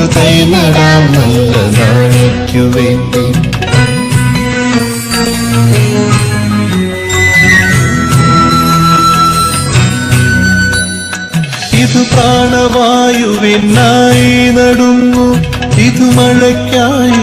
ഒരു തൈ നടാം നല്ല നാളേക്കു വേണ്ടി. ഇത് പ്രാണവായുവിനായി നടുന്നു ഇത് മഴയ്ക്കായി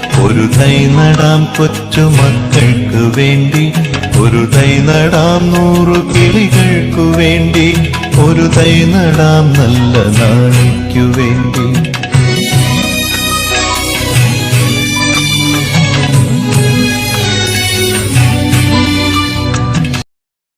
ഒരു തൈ നടാം കൊച്ചു മക്കൾക്ക് വേണ്ടി. ഒരു തൈ നടാം നൂറു കിളികൾക്കു വേണ്ടി. ഒരു തൈ നടാം നല്ല നാളേക്കു വേണ്ടി.